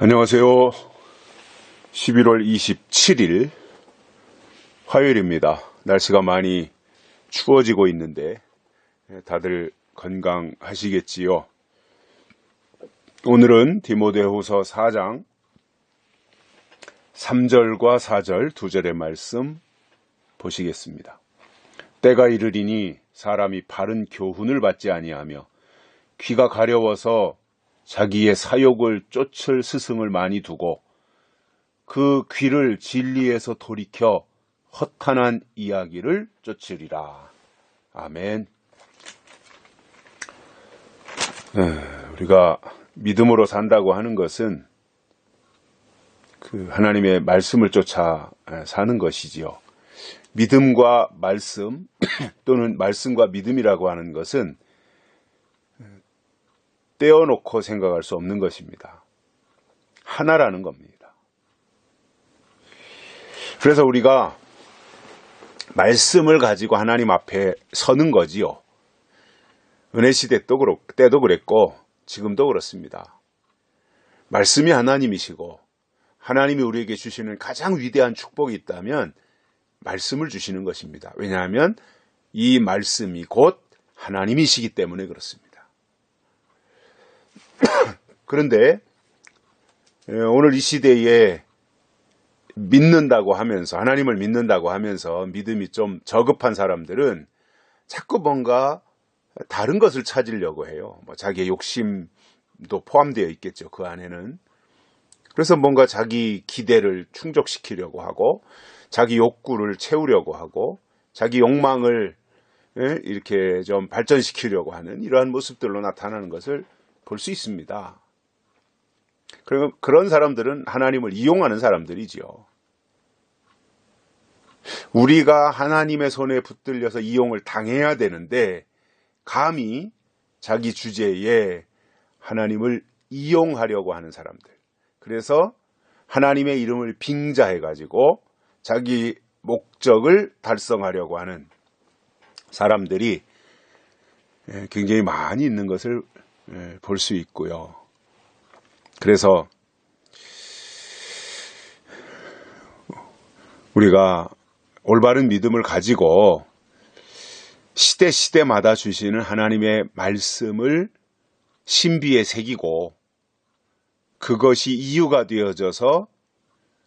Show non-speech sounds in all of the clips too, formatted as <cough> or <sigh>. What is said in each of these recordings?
안녕하세요. 11월 27일 화요일입니다. 날씨가 많이 추워지고 있는데 다들 건강하시겠지요. 오늘은 디모데후서 4장 3절과 4절 두 절의 말씀 보시겠습니다. 때가 이르리니 사람이 바른 교훈을 받지 아니하며 귀가 가려워서 자기의 사욕을 쫓을 스승을 많이 두고 그 귀를 진리에서 돌이켜 허탄한 이야기를 쫓으리라. 아멘. 우리가 믿음으로 산다고 하는 것은 그 하나님의 말씀을 쫓아 사는 것이지요. 믿음과 말씀 <clears throat> 또는 말씀과 믿음이라고 하는 것은 떼어놓고 생각할 수 없는 것입니다. 하나라는 겁니다. 그래서 우리가 말씀을 가지고 하나님 앞에 서는 거지요. 은혜 시대 때도 그랬고 지금도 그렇습니다. 말씀이 하나님이시고 하나님이 우리에게 주시는 가장 위대한 축복이 있다면 말씀을 주시는 것입니다. 왜냐하면 이 말씀이 곧 하나님이시기 때문에 그렇습니다. <coughs> 그런데 오늘 이 시대에 믿는다고 하면서 하나님을 믿는다고 하면서 믿음이 좀 저급한 사람들은 자꾸 뭔가 다른 것을 찾으려고 해요. 뭐 자기의 욕심도 포함되어 있겠죠. 그 안에는. 그래서 뭔가 자기 기대를 충족시키려고 하고 자기 욕구를 채우려고 하고 자기 욕망을 이렇게 좀 발전시키려고 하는 이러한 모습들로 나타나는 것을 볼 수 있습니다. 그럼 그런 사람들은 하나님을 이용하는 사람들이지요. 우리가 하나님의 손에 붙들려서 이용을 당해야 되는데 감히 자기 주제에 하나님을 이용하려고 하는 사람들. 그래서 하나님의 이름을 빙자해 가지고 자기 목적을 달성하려고 하는 사람들이 굉장히 많이 있는 것을 예, 볼 수 있고요. 그래서 우리가 올바른 믿음을 가지고 시대 시대마다 주시는 하나님의 말씀을 신비에 새기고 그것이 이유가 되어져서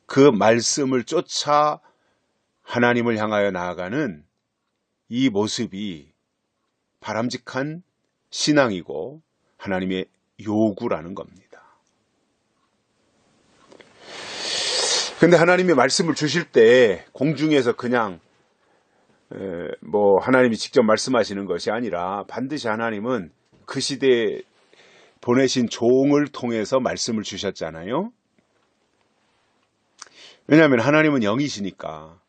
그 말씀을 쫓아 하나님을 향하여 나아가는 이 모습이 바람직한 신앙이고 하나님의 요구라는 겁니다. 근데 하나님이 말씀을 주실 때 공중에서 그냥 뭐 하나님이 직접 말씀하시는 것이 아니라 반드시 하나님은 그 시대에 보내신 종을 통해서 말씀을 주셨잖아요. 왜냐하면 하나님은 영이시니까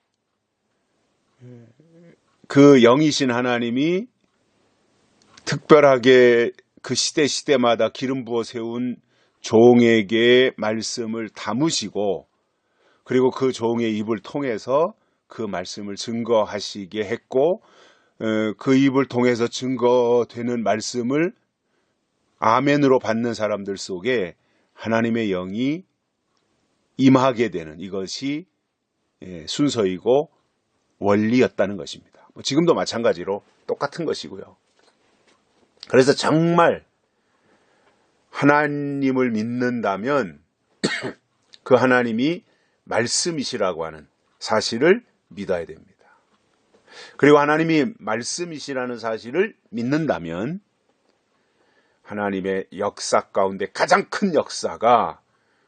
그 영이신 하나님이 특별하게 그 시대 시대마다 기름 부어 세운 종에게 말씀을 담으시고 그리고 그 종의 입을 통해서 그 말씀을 증거하시게 했고 어, 그 입을 통해서 증거되는 말씀을 아멘으로 받는 사람들 속에 하나님의 영이 임하게 되는 이것이 예, 순서이고 원리였다는 것입니다. 뭐 지금도 마찬가지로 똑같은 것이고요. 그래서 정말 하나님을 믿는다면 <clears throat> 그 하나님이 말씀이시라고 하는 사실을 믿어야 됩니다. 그리고 하나님이 말씀이시라는 사실을 믿는다면 하나님의 역사 가운데 가장 큰 역사가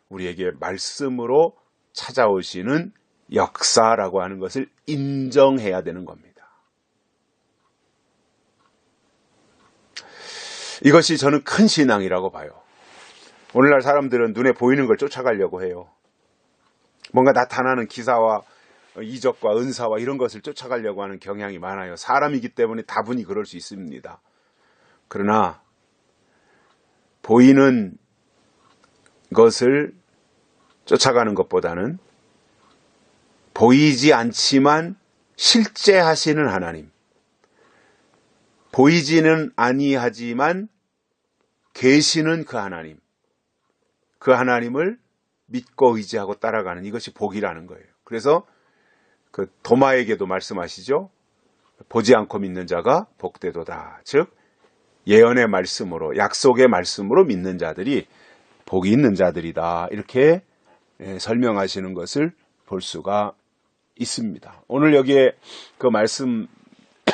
우리에게 말씀으로 찾아오시는 역사라고 하는 것을 인정해야 되는 겁니다. 이것이 저는 큰 신앙이라고 봐요. 오늘날 사람들은 눈에 보이는 걸 쫓아가려고 해요. 뭔가 나타나는 기사와 이적과 은사와 이런 것을 쫓아가려고 하는 경향이 많아요. 사람이기 때문에 다분히 그럴 수 있습니다. 그러나 보이는 것을 쫓아가는 것보다는 보이지 않지만 실제 하시는 하나님, 보이지는 아니하지만 계시는 그 하나님. 그 하나님을 믿고 의지하고 따라가는 이것이 복이라는 거예요. 그래서 그 도마에게도 말씀하시죠. 보지 않고 믿는 자가 복되도다. 즉 예언의 말씀으로 약속의 말씀으로 믿는 자들이 복이 있는 자들이다. 이렇게 예, 설명하시는 것을 볼 수가 있습니다. 오늘 여기에 그 말씀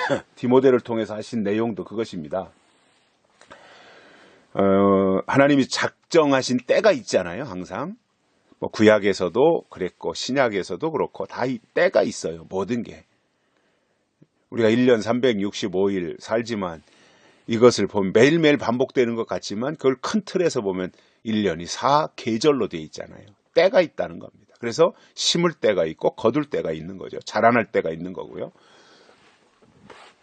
<laughs> 디모데를 통해서 하신 내용도 그것입니다. 어, 하나님이 작정하신 때가 있잖아요, 항상. 뭐 구약에서도 그랬고 신약에서도 그렇고 다 이 때가 있어요. 모든 게. 우리가 1년 365일 살지만 이것을 보면 매일매일 반복되는 것 같지만 그걸 큰 틀에서 보면 1년이 4계절로 되어 있잖아요. 때가 있다는 겁니다. 그래서 심을 때가 있고 거둘 때가 있는 거죠. 자라날 때가 있는 거고요.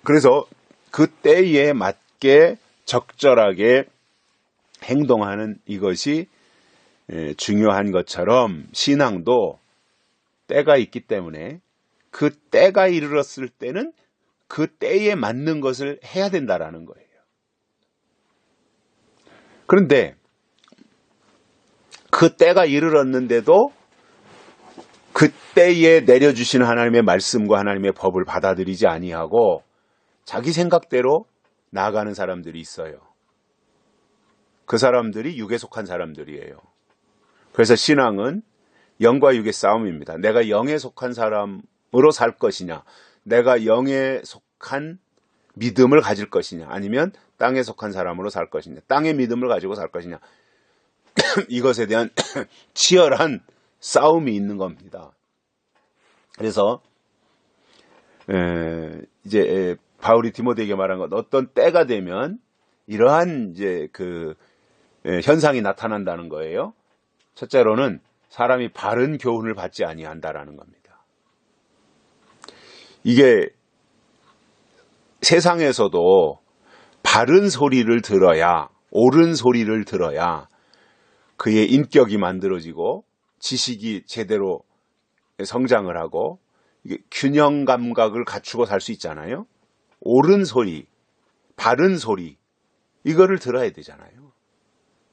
그래서 그 때에 맞게 적절하게 행동하는 이것이 예, 중요한 것처럼 신앙도 때가 있기 때문에 그 때가 이르렀을 때는 그 때에 맞는 것을 해야 된다라는 거예요. 그런데 그 때가 이르렀는데도 그 때에 내려주신 하나님의 말씀과 하나님의 법을 받아들이지 아니하고 자기 생각대로 나아가는 사람들이 있어요. 그 사람들이 육에 속한 사람들이에요. 그래서 신앙은 영과 육의 싸움입니다. 내가 영에 속한 사람으로 살 것이냐, 내가 영에 속한 믿음을 가질 것이냐, 아니면 땅에 속한 사람으로 살 것이냐, 땅의 믿음을 가지고 살 것이냐, <clears throat> 이것에 대한 <clears throat> 치열한 싸움이 있는 겁니다. 그래서 에, 이제 바울이 디모데에게 말한 것 어떤 때가 되면 이러한 이제 그 에, 현상이 나타난다는 거예요. 첫째로는 사람이 바른 교훈을 받지 아니한다라는 겁니다. 이게 세상에서도 바른 소리를 들어야 옳은 소리를 들어야 그의 인격이 만들어지고 지식이 제대로 성장을 하고 균형 감각을 갖추고 살 수 있잖아요. 옳은 소리, 바른 소리 이거를 들어야 되잖아요.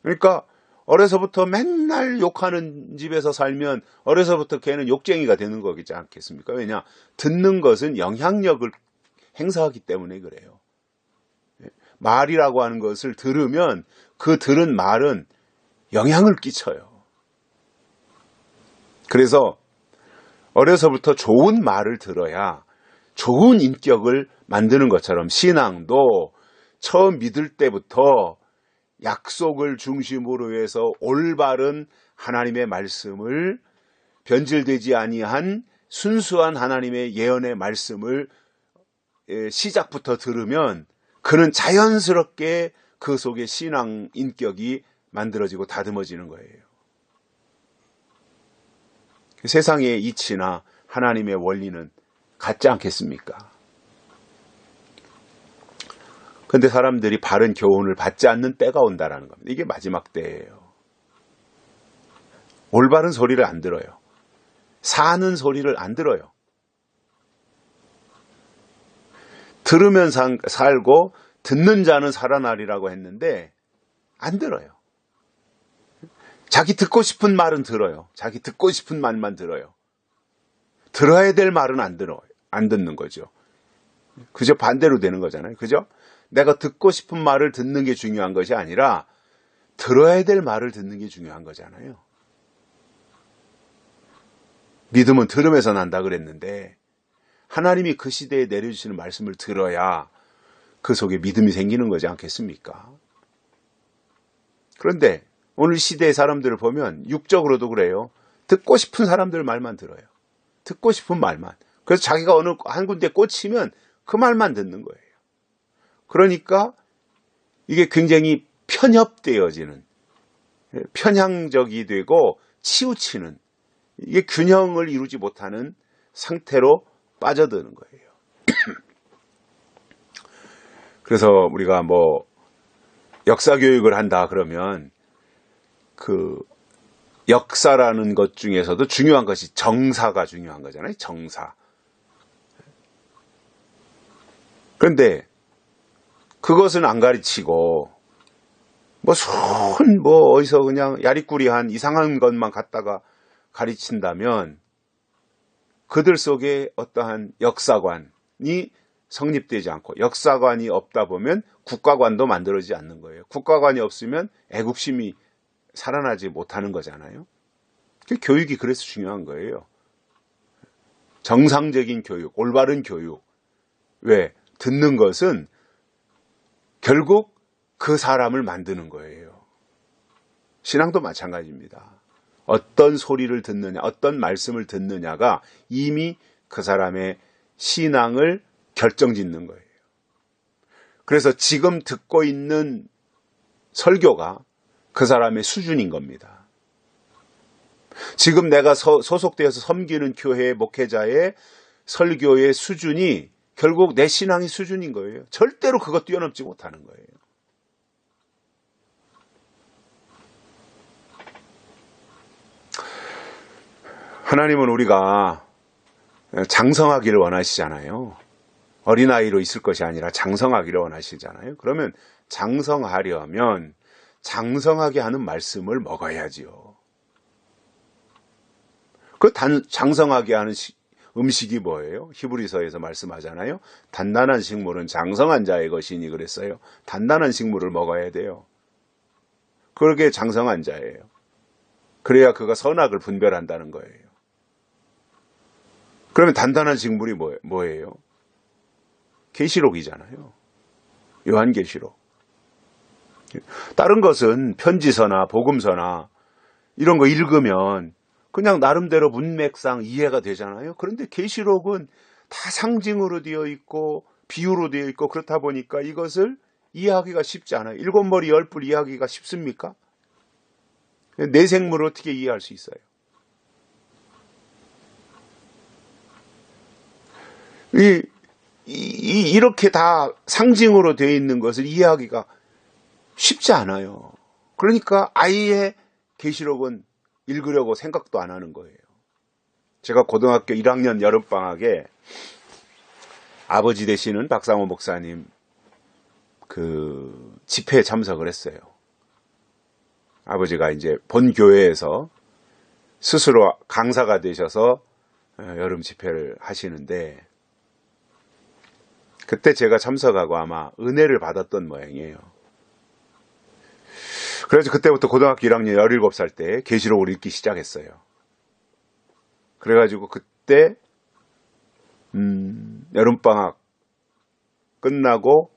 그러니까 어려서부터 맨날 욕하는 집에서 살면 어려서부터 걔는 욕쟁이가 되는 거겠지 않겠습니까? 왜냐? 듣는 것은 영향력을 행사하기 때문에 그래요. 말이라고 하는 것을 들으면 그 들은 말은 영향을 끼쳐요. 그래서 어려서부터 좋은 말을 들어야 좋은 인격을 만드는 것처럼 신앙도 처음 믿을 때부터 약속을 중심으로 해서 올바른 하나님의 말씀을 변질되지 아니한 순수한 하나님의 예언의 말씀을 시작부터 들으면 그는 자연스럽게 그 속에 신앙 인격이 만들어지고 다듬어지는 거예요. 세상의 이치나 하나님의 원리는 같지 않겠습니까? 근데 사람들이 바른 교훈을 받지 않는 때가 온다라는 겁니다. 이게 마지막 때예요. 올바른 소리를 안 들어요. 사는 소리를 안 들어요. 들으면 살고 듣는 자는 살아나리라고 했는데 안 들어요. 자기 듣고 싶은 말은 들어요. 자기 듣고 싶은 말만 들어요. 들어야 될 말은 안 들어요. 안 듣는 거죠. 그저 반대로 되는 거잖아요. 그죠? 내가 듣고 싶은 말을 듣는 게 중요한 것이 아니라 들어야 될 말을 듣는 게 중요한 거잖아요. 믿음은 들음에서 난다 그랬는데 하나님이 그 시대에 내려주시는 말씀을 들어야 그 속에 믿음이 생기는 거지 않겠습니까? 그런데 오늘 시대의 사람들을 보면 육적으로도 그래요. 듣고 싶은 사람들 말만 들어요. 듣고 싶은 말만. 그래서 자기가 어느 한 군데 꽂히면 그 말만 듣는 거예요. 그러니까 이게 굉장히 편협되어지는 편향적이 되고 치우치는 이게 균형을 이루지 못하는 상태로 빠져드는 거예요. <clears throat> 그래서 우리가 뭐 역사 교육을 한다 그러면 그 역사라는 것 중에서도 중요한 것이 정사가 중요한 거잖아요. 정사. 그런데 그것은 안 가르치고 뭐, 순, 뭐, 어디서 그냥 야리꾸리한 이상한 것만 갖다가 가르친다면 그들 속에 어떠한 역사관이 성립되지 않고 역사관이 없다 보면 국가관도 만들어지지 않는 거예요. 국가관이 없으면 애국심이 살아나지 못하는 거잖아요. 그 교육이 그래서 중요한 거예요. 정상적인 교육, 올바른 교육. 왜? 듣는 것은 결국 그 사람을 만드는 거예요. 신앙도 마찬가지입니다. 어떤 소리를 듣느냐, 어떤 말씀을 듣느냐가 이미 그 사람의 신앙을 결정 짓는 거예요. 그래서 지금 듣고 있는 설교가 그 사람의 수준인 겁니다. 지금 내가 서, 소속되어서 섬기는 교회의 목회자의 설교의 수준이 결국 내 신앙의 수준인 거예요. 절대로 그거 뛰어넘지 못하는 거예요. 하나님은 우리가 장성하기를 원하시잖아요. 어린아이로 있을 것이 아니라 장성하기를 원하시잖아요. 그러면 장성하려면 장성하게 하는 말씀을 먹어야지요. 그 단, 장성하게 하는 시, 음식이 뭐예요? 히브리서에서 말씀하잖아요. 단단한 식물은 장성한 자의 것이니 그랬어요. 단단한 식물을 먹어야 돼요. 그러게 장성한 자예요. 그래야 그가 선악을 분별한다는 거예요. 그러면 단단한 식물이 뭐, 뭐예요? 계시록이잖아요. 요한계시록. 다른 것은 편지서나 복음서나 이런 거 읽으면 그냥 나름대로 문맥상 이해가 되잖아요. 그런데 계시록은 다 상징으로 되어 있고 비유로 되어 있고 그렇다 보니까 이것을 이해하기가 쉽지 않아요. 일곱 머리 열 뿔 이해하기가 쉽습니까? 내 생물을 어떻게 이해할 수 있어요? 이, 이, 이렇게 다 상징으로 되어 있는 것을 이해하기가 쉽지 않아요. 그러니까 아예 계시록은 읽으려고 생각도 안 하는 거예요. 제가 고등학교 1학년 여름방학에 아버지 되시는 박상호 목사님 그 집회에 참석을 했어요. 아버지가 이제 본 교회에서 스스로 강사가 되셔서 어, 여름 집회를 하시는데 그때 제가 참석하고 아마 은혜를 받았던 모양이에요. 그래서 그때부터 고등학교 1학년 17살 때 계시록을 읽기 시작했어요. 그래가지고 그때 음, 여름방학 끝나고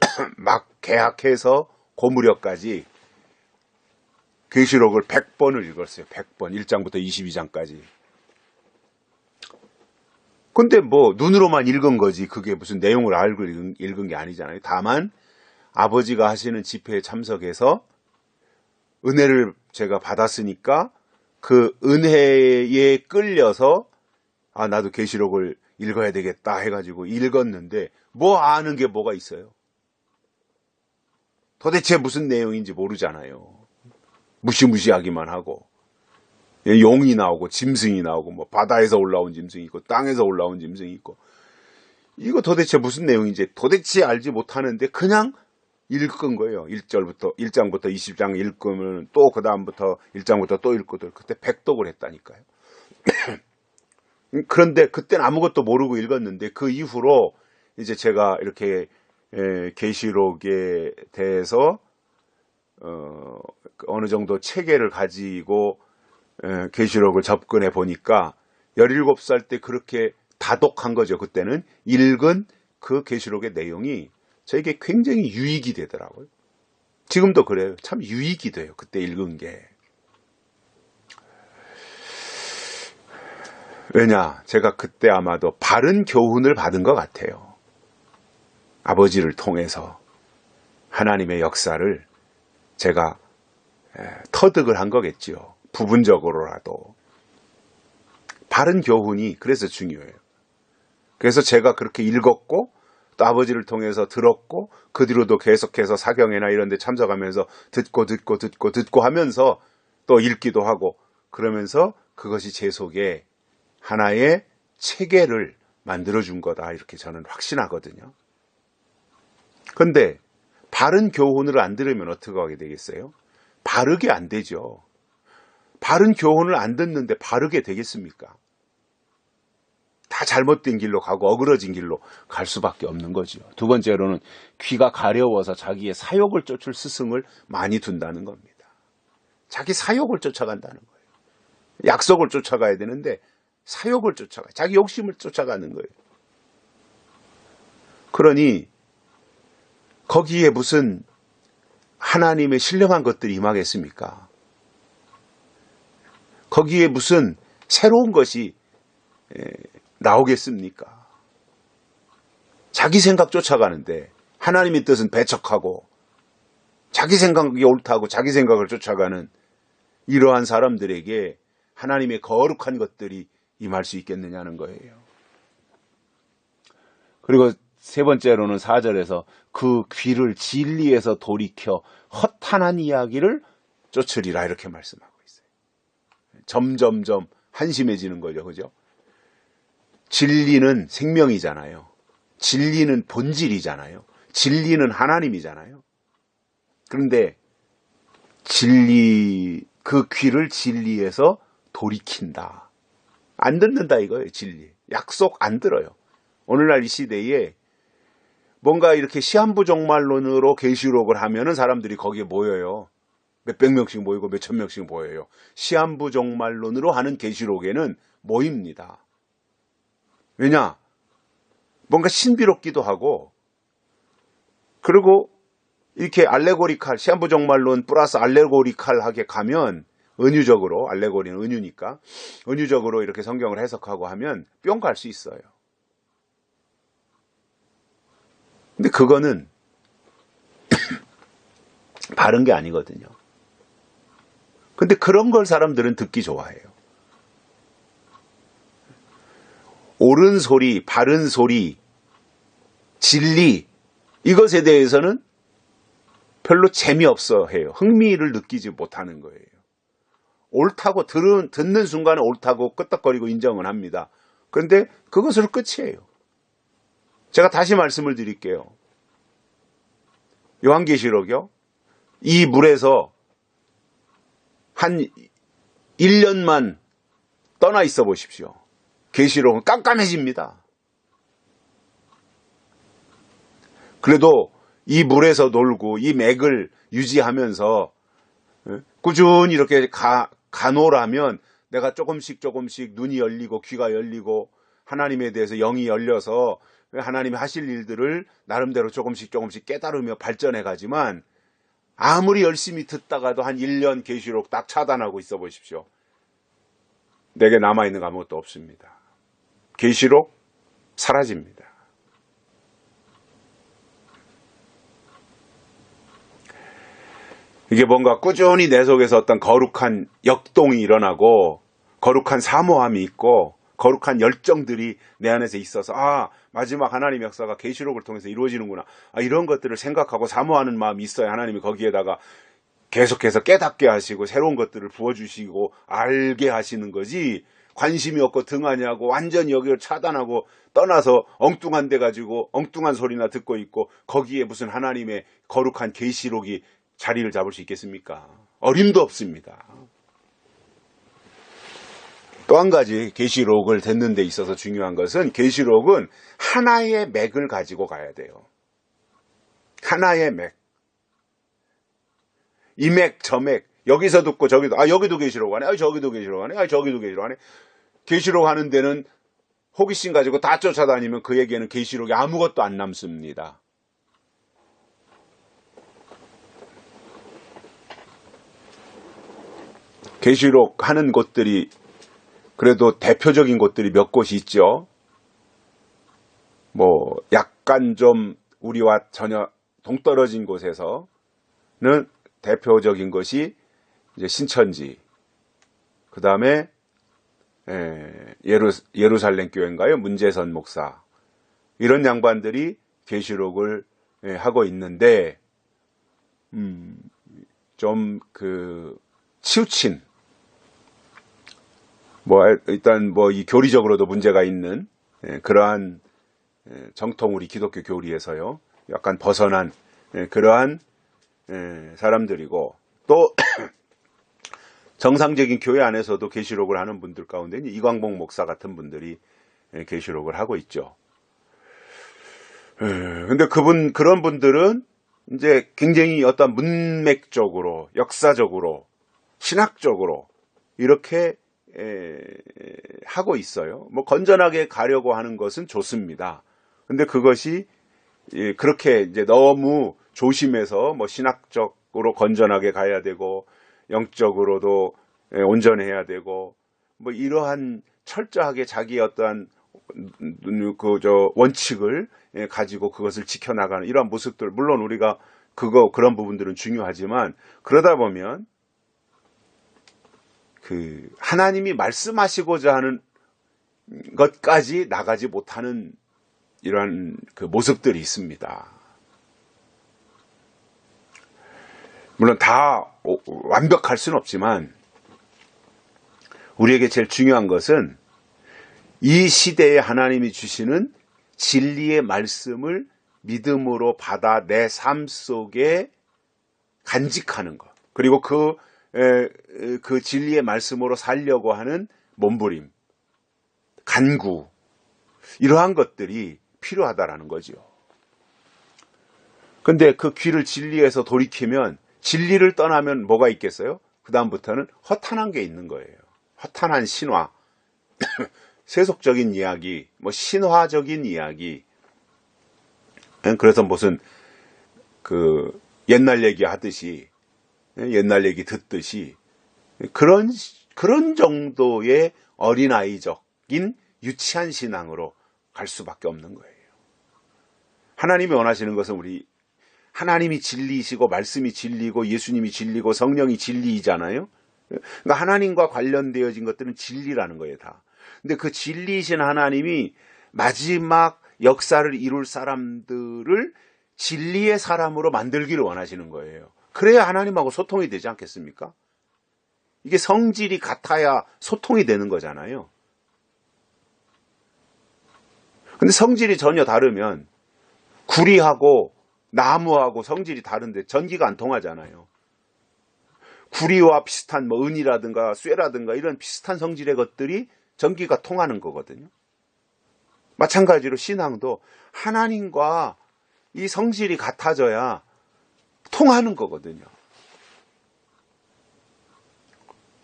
<clears throat> 막 개학해서 고무력까지 계시록을 100번을 읽었어요. 100번. 1장부터 22장까지. 근데 뭐 눈으로만 읽은 거지 그게 무슨 내용을 알고 읽은, 읽은 게 아니잖아요. 다만 아버지가 하시는 집회에 참석해서 은혜를 제가 받았으니까 그 은혜에 끌려서 아 나도 계시록을 읽어야 되겠다 해가지고 읽었는데 뭐 아는 게 뭐가 있어요? 도대체 무슨 내용인지 모르잖아요. 무시무시하기만 하고 예, 용이 나오고 짐승이 나오고 뭐 바다에서 올라온 짐승이 있고 땅에서 올라온 짐승이 있고 이거 도대체 무슨 내용인지 도대체 알지 못하는데 그냥 읽은 거예요. 1절부터 1장부터 20장 읽으면 또 그 다음부터 1장부터 또 읽고 그때 백독을 했다니까요. <clears throat> 그런데 그때는 아무것도 모르고 읽었는데 그 이후로 이제 제가 이렇게 계시록에 대해서 어, 어느 정도 체계를 가지고 계시록을 접근해 보니까 17살 때 그렇게 다독한 거죠. 그때는 읽은 그 계시록의 내용이 저에게 굉장히 유익이 되더라고요. 지금도 그래요. 참 유익이 돼요. 그때 읽은 게. 왜냐? 제가 그때 아마도 바른 교훈을 받은 것 같아요. 아버지를 통해서 하나님의 역사를 제가 터득을 한 거겠지요. 부분적으로라도 바른 교훈이 그래서 중요해요. 그래서 제가 그렇게 읽었고 또 아버지를 통해서 들었고 그 뒤로도 계속해서 사경회나 이런 데 참석하면서 듣고 듣고 듣고 듣고 하면서 또 읽기도 하고 그러면서 그것이 제 속에 하나의 체계를 만들어 준 거다 이렇게 저는 확신하거든요. 근데 바른 교훈을 안 들으면 어떻게 하게 되겠어요? 바르게 안 되죠. 바른 교훈을 안 듣는데 바르게 되겠습니까? 다 잘못된 길로 가고 어그러진 길로 갈 수밖에 없는 거죠. 두 번째로는 귀가 가려워서 자기의 사욕을 쫓을 스승을 많이 둔다는 겁니다. 자기 사욕을 쫓아간다는 거예요. 약속을 쫓아가야 되는데 사욕을 쫓아가, 자기 욕심을 쫓아가는 거예요. 그러니 거기에 무슨 하나님의 신령한 것들이 임하겠습니까? 거기에 무슨 새로운 것이 에, 나오겠습니까? 자기 생각 쫓아가는데 하나님의 뜻은 배척하고 자기 생각이 옳다고 자기 생각을 쫓아가는 이러한 사람들에게 하나님의 거룩한 것들이 임할 수 있겠느냐는 거예요. 그리고 세 번째로는 4절에서 그 귀를 진리에서 돌이켜 허탄한 이야기를 쫓으리라 이렇게 말씀하고 있어요. 점점점 한심해지는 거죠. 그죠? 진리는 생명이잖아요. 진리는 본질이잖아요. 진리는 하나님이잖아요. 그런데 진리, 그 귀를 진리에서 돌이킨다. 안 듣는다 이거예요, 진리. 약속 안 들어요. 오늘날 이 시대에 뭔가 이렇게 시한부정말론으로 계시록을 하면은 사람들이 거기에 모여요. 몇백 명씩 모이고 몇천 명씩 모여요. 시한부정말론으로 하는 계시록에는 모입니다. 왜냐? 뭔가 신비롭기도 하고, 그리고 이렇게 알레고리칼, 시한부정말론 플러스 알레고리칼하게 가면, 은유적으로, 알레고리는 은유니까, 은유적으로 이렇게 성경을 해석하고 하면 뿅 갈 수 있어요. 근데 그거는 <coughs> 바른 게 아니거든요. 근데 그런 걸 사람들은 듣기 좋아해요. 옳은 소리, 바른 소리, 진리, 이것에 대해서는 별로 재미없어 해요. 흥미를 느끼지 못하는 거예요. 옳다고 들은, 듣는 순간에 옳다고 끄떡거리고 인정을 합니다. 그런데 그것으로 끝이에요. 제가 다시 말씀을 드릴게요. 요한계시록이요. 이 물에서 한 1년만 떠나 있어 보십시오. 계시록은 깜깜해집니다. 그래도 이 물에서 놀고 이 맥을 유지하면서 예, 꾸준히 이렇게 가, 가노라면 내가 조금씩 조금씩 눈이 열리고 귀가 열리고 하나님에 대해서 영이 열려서 하나님이 하실 일들을 나름대로 조금씩 조금씩 깨달으며 발전해 가지만 아무리 열심히 듣다가도 한 1년 계시록 딱 차단하고 있어 보십시오. 내게 남아있는 거 아무것도 없습니다. 계시록 사라집니다. 이게 뭔가 꾸준히 내 속에서 어떤 거룩한 역동이 일어나고 거룩한 사모함이 있고 거룩한 열정들이 내 안에서 있어서 아 마지막 하나님 역사가 계시록을 통해서 이루어지는구나 아, 이런 것들을 생각하고 사모하는 마음이 있어야 하나님이 거기에다가 계속해서 깨닫게 하시고 새로운 것들을 부어주시고 알게 하시는 거지 관심이 없고 등하냐고 완전히 여기를 차단하고 떠나서 엉뚱한 데 가지고 엉뚱한 소리나 듣고 있고 거기에 무슨 하나님의 거룩한 계시록이 자리를 잡을 수 있겠습니까? 어림도 없습니다. 또 한 가지 계시록을 듣는 데 있어서 중요한 것은 계시록은 하나의 맥을 가지고 가야 돼요. 하나의 맥. 이 맥, 저 맥. 여기서 듣고 저기도 아 여기도 계시록 하네. 아 저기도 계시록 하네. 아 저기도 계시록 하네. 계시록 하는 데는 호기심 가지고 다 쫓아다니면 그에게는 계시록이 아무것도 안 남습니다. 계시록 하는 곳들이 그래도 대표적인 곳들이 몇 곳이 있죠. 뭐 약간 좀 우리와 전혀 동떨어진 곳에서는 대표적인 것이 이제 신천지, 그 다음에 예루, 예루살렘 교회인가요? 문재선 목사 이런 양반들이 계시록을 하고 있는데 음, 좀 그 치우친 뭐 일단 뭐 이 교리적으로도 문제가 있는 그러한 정통 우리 기독교 교리에서요 약간 벗어난 예, 그러한 예, 사람들이고 또 정상적인 교회 안에서도 계시록을 하는 분들 가운데는 이광복 목사 같은 분들이 예, 계시록을 하고 있죠. 예, 근데 그분 그런 분들은 이제 굉장히 어떤 문맥적으로 역사적으로 신학적으로 이렇게 에, 하고 있어요. 뭐 건전하게 가려고 하는 것은 좋습니다. 근데 그것이 예, 그렇게 이제 너무 조심해서 뭐 신학적으로 건전하게 가야 되고 영적으로도 예, 온전해야 되고 뭐 이러한 철저하게 자기 어떠한 그 저 원칙을 예, 가지고 그것을 지켜나가는 이러한 모습들 물론 우리가 그거 그런 부분들은 중요하지만 그러다 보면 그 하나님이 말씀하시고자 하는 것까지 나가지 못하는 이러한 그 모습들이 있습니다. 물론 다 완벽할 수는 없지만 우리에게 제일 중요한 것은 이 시대에 하나님이 주시는 진리의 말씀을 믿음으로 받아 내 삶 속에 간직하는 것. 그리고 그, 에, 그 진리의 말씀으로 살려고 하는 몸부림, 간구, 이러한 것들이 필요하다라는 거죠. 근데 그 귀를 진리에서 돌이키면 진리를 떠나면 뭐가 있겠어요? 그 다음부터는 허탄한 게 있는 거예요. 허탄한 신화, <coughs> 세속적인 이야기, 뭐 신화적인 이야기. 그래서 무슨 그 옛날 얘기 하듯이 옛날 얘기 듣듯이 그런 그런 정도의 어린아이적인 유치한 신앙으로 갈 수밖에 없는 거예요. 하나님이 원하시는 것은 우리 하나님이 진리이시고 말씀이 진리고 예수님이 진리고 성령이 진리이잖아요. 그러니까 하나님과 관련되어진 것들은 진리라는 거예요, 다. 근데 그 진리이신 하나님이 마지막 역사를 이룰 사람들을 진리의 사람으로 만들기를 원하시는 거예요. 그래야 하나님하고 소통이 되지 않겠습니까? 이게 성질이 같아야 소통이 되는 거잖아요. 근데 성질이 전혀 다르면 구리하고 나무하고 성질이 다른데 전기가 안 통하잖아요. 구리와 비슷한 뭐 은이라든가 쇠라든가 이런 비슷한 성질의 것들이 전기가 통하는 거거든요. 마찬가지로 신앙도 하나님과 이 성질이 같아져야 통하는 거거든요.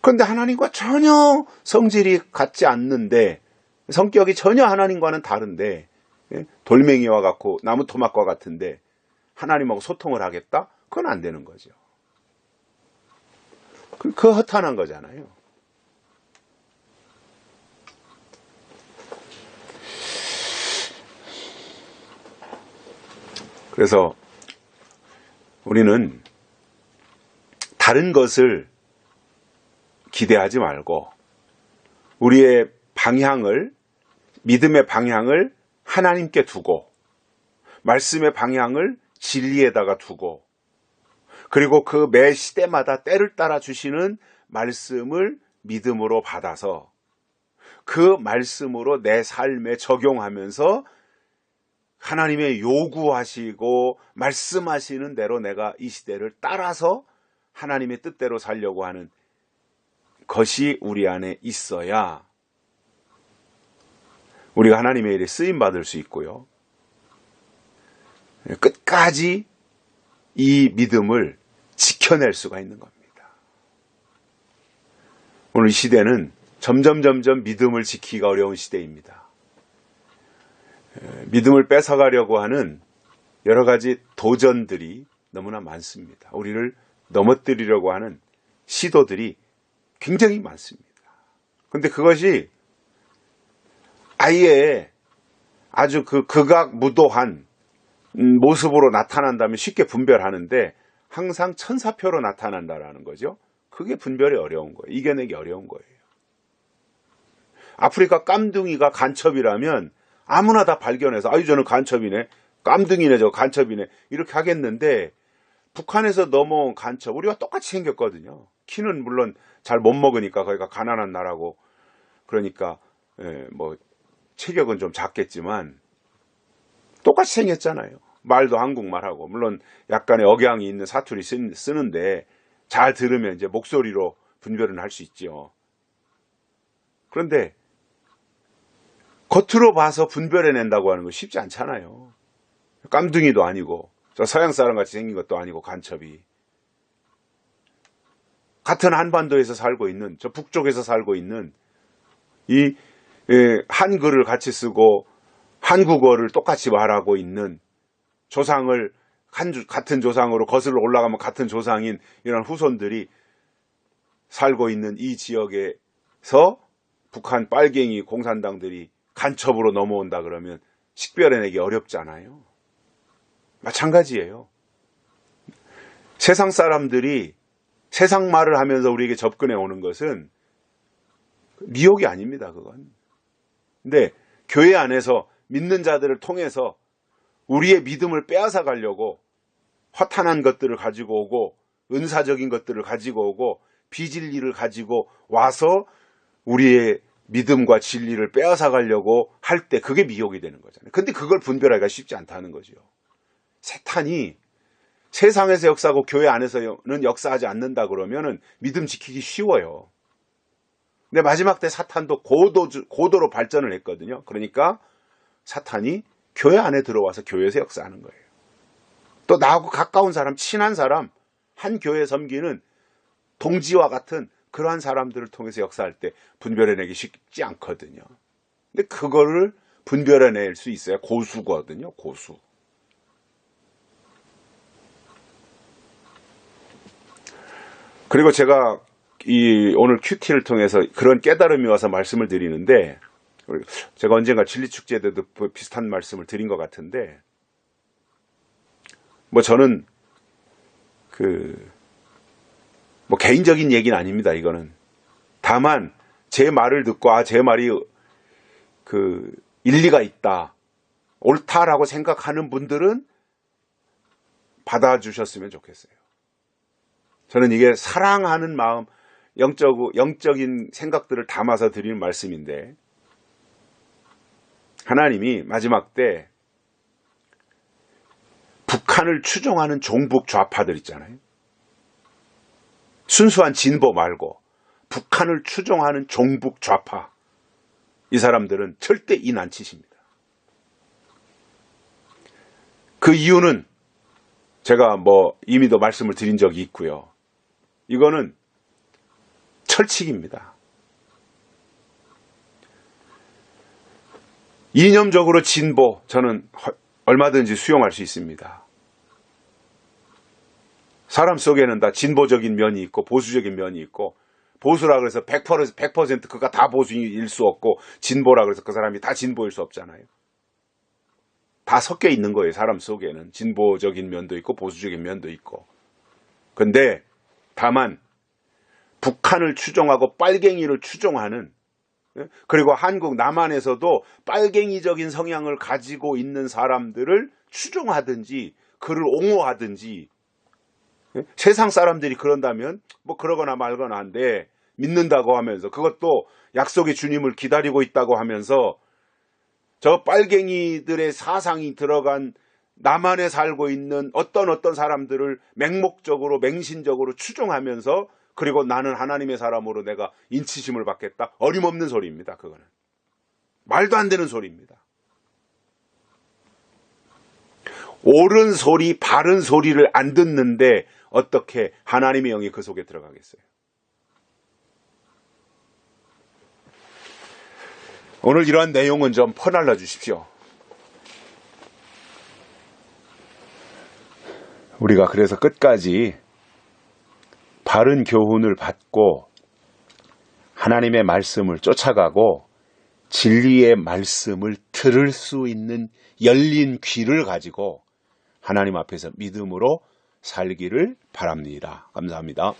그런데 하나님과 전혀 성질이 같지 않는데 성격이 전혀 하나님과는 다른데 예? 돌멩이와 같고 나무 토막과 같은데 하나님하고 소통을 하겠다? 그건 안 되는 거죠. 그, 그 허탄한 거잖아요. 그래서 우리는 다른 것을 기대하지 말고 우리의 방향을 믿음의 방향을 하나님께 두고 말씀의 방향을 진리에다가 두고 그리고 그 매 시대마다 때를 따라 주시는 말씀을 믿음으로 받아서 그 말씀으로 내 삶에 적용하면서 하나님의 요구하시고 말씀하시는 대로 내가 이 시대를 따라서 하나님의 뜻대로 살려고 하는 것이 우리 안에 있어야 우리가 하나님의 일에 쓰임 받을 수 있고요. 끝까지 이 믿음을 지켜낼 수가 있는 겁니다. 오늘 이 시대는 점점 점점 믿음을 지키기가 어려운 시대입니다. 믿음을 뺏어가려고 하는 여러 가지 도전들이 너무나 많습니다. 우리를 넘어뜨리려고 하는 시도들이 굉장히 많습니다. 근데 그것이 아예 아주 그 극악무도한 음, 모습으로 나타난다면 쉽게 분별하는데 항상 천사표로 나타난다라는 거죠. 그게 분별이 어려운 거예요. 이겨내기 어려운 거예요. 아프리카 깜둥이가 간첩이라면 아무나 다 발견해서 아유 저는 간첩이네. 깜둥이네 저 간첩이네. 이렇게 하겠는데 북한에서 넘어온 간첩 우리가 똑같이 생겼거든요. 키는 물론 잘 못 먹으니까 거기가 가난한 나라고 그러니까 예, 뭐 체격은 좀 작겠지만 똑같이 생겼잖아요. 말도 한국말하고 물론 약간의 억양이 있는 사투리 쓰- 쓰는데 잘 들으면 이제 목소리로 분별은 할 수 있죠. 그런데 겉으로 봐서 분별해낸다고 하는 거 쉽지 않잖아요. 깜둥이도 아니고 저 서양 사람 같이 생긴 것도 아니고 간첩이 같은 한반도에서 살고 있는 저 북쪽에서 살고 있는 이 예, 한글을 같이 쓰고 한국어를 똑같이 말하고 있는 조상을 한 주- 같은 조상으로 거슬러 올라가면 같은 조상인 이런 후손들이 살고 있는 이 지역에서 북한 빨갱이 공산당들이 간첩으로 넘어온다 그러면 식별해내기 어렵잖아요. 마찬가지예요. 세상 사람들이 세상 말을 하면서 우리에게 접근해 오는 것은 미혹이 아닙니다, 그건. 근데 교회 안에서 믿는 자들을 통해서 우리의 믿음을 빼앗아 가려고 허탄한 것들을 가지고 오고 은사적인 것들을 가지고 오고 비진리를 가지고 와서 우리의 믿음과 진리를 빼앗아 가려고 할 때 그게 미혹이 되는 거잖아요. 근데 그걸 분별하기가 쉽지 않다는 거죠. 세탄이 세상에서 역사하고 교회 안에서는 역사하지 않는다 그러면은 믿음 지키기 쉬워요. 근데 마지막 때 사탄도 고도, 고도로 발전을 했거든요. 그러니까 사탄이 교회 안에 들어와서 교회에서 역사하는 거예요. 또 나하고 가까운 사람, 친한 사람, 한 교회 섬기는 동지와 같은 그러한 사람들을 통해서 역사할 때 분별해내기 쉽지 않거든요. 근데 그거를 분별해낼 수 있어야 고수거든요. 고수. 그리고 제가 이 오늘 큐티를 통해서 그런 깨달음이 와서 말씀을 드리는데 제가 언젠가 진리축제 때도 비슷한 말씀을 드린 것 같은데 뭐 저는 그 뭐 개인적인 얘기는 아닙니다. 이거는 다만 제 말을 듣고 아 제 말이 그 일리가 있다 옳다라고 생각하는 분들은 받아주셨으면 좋겠어요. 저는 이게 사랑하는 마음, 영적, 영적인 생각들을 담아서 드리는 말씀인데, 하나님이 마지막 때 북한을 추종하는 종북 좌파들 있잖아요. 순수한 진보 말고 북한을 추종하는 종북 좌파. 이 사람들은 절대 이 난 치십니다. 그 이유는 제가 뭐 이미도 말씀을 드린 적이 있고요. 이거는 철칙입니다. 이념적으로 진보, 저는 얼마든지 수용할 수 있습니다. 사람 속에는 다 진보적인 면이 있고 보수적인 면이 있고 보수라 그래서 100%, 100% 그가 다 보수일 수 없고 진보라 그래서 그 사람이 다 진보일 수 없잖아요. 다 섞여 있는 거예요. 사람 속에는 진보적인 면도 있고 보수적인 면도 있고. 근데 다만 북한을 추종하고 빨갱이를 추종하는 예? 그리고 한국 남한에서도 빨갱이적인 성향을 가지고 있는 사람들을 추종하든지 그를 옹호하든지 예? 세상 사람들이 그런다면 뭐 그러거나 말거나 한데 믿는다고 하면서 그것도 약속의 주님을 기다리고 있다고 하면서 저 빨갱이들의 사상이 들어간 남한에 살고 있는 어떤 어떤 사람들을 맹목적으로 맹신적으로 추종하면서 그리고 나는 하나님의 사람으로 내가 인치심을 받겠다. 어림없는 소리입니다. 그거는. 말도 안 되는 소리입니다. 옳은 소리, 바른 소리를 안 듣는데 어떻게 하나님의 영이 그 속에 들어가겠어요? 오늘 이러한 내용은 좀 퍼날라 주십시오. 우리가 그래서 끝까지 바른 교훈을 받고 하나님의 말씀을 쫓아가고 진리의 말씀을 들을 수 있는 열린 귀를 가지고 하나님 앞에서 믿음으로 살기를 바랍니다. 감사합니다.